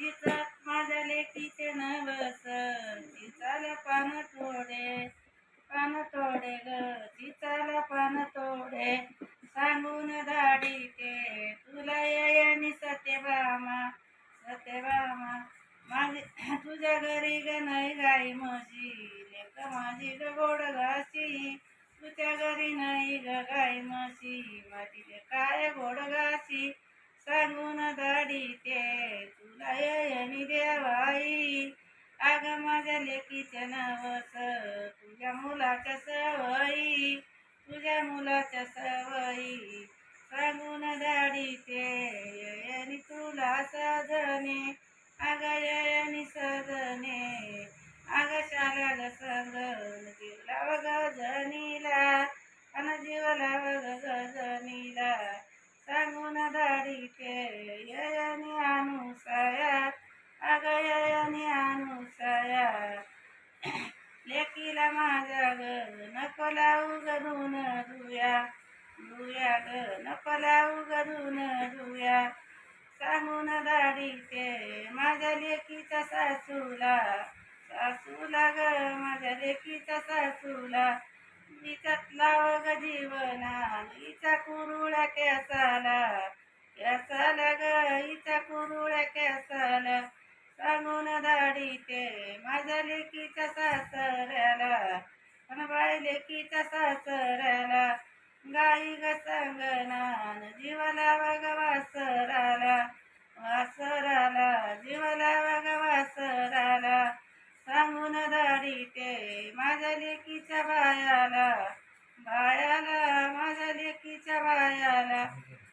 तिचा माझ्या लेकीचे नवस तिचाला पान तोडे पान तोडे ग तिचाला पान तोडे. सांगून दाडी ते तुला यायानी सत्यभामा सत्यभामा माझी तुझ्या घरी ग नाही गाई माझी लेख माझी ग गोड घासी. तुझ्या घरी नाही ग गाई म्हशी माझी काय गोड घासी. सांगून दाडी ते तुला अग माझ्या लेकीच्या नवस तुझ्या मुलाच्या सवयी तुझ्या मुलाच्या सवयी. सांगून दाडी ते येणी तुला सजने आग येणी सजने आग शाला ग संगन जीवला व गजनीला अन जीवला व गजनीला सांगून दाडी ते ययानी तिला माझ्या ग नको लावू ग धुन धुया. धुया ग नको लावू ग धुन धुया. सांगून दाडी ते माझ्या लेकीच्या सासूला. सासूला ग माझ्या लेकीच्या सासूला. हिच्यात लाव ग जीवना हिच्या कुरुळा कॅसाला. कॅसाला ग हिच्या कुरुळा कॅसाला. सांगून दाडी ते माझ्या लेकीच्या सासा लेकीचा बाई गाई ग संगनान जीवाला वग वासराला. वासराला जीवाला वासराला. सांगून दाडी ते माझ्या लेकीच्या बायाला. बायाला माझ्या लेकीच्या बायाला.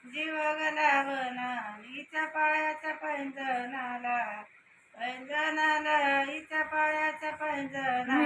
जीव गलावना हिच्या पायाच्या पैंजनाला. पैंजनाला हिच्या पायाच्या पैंजनाला.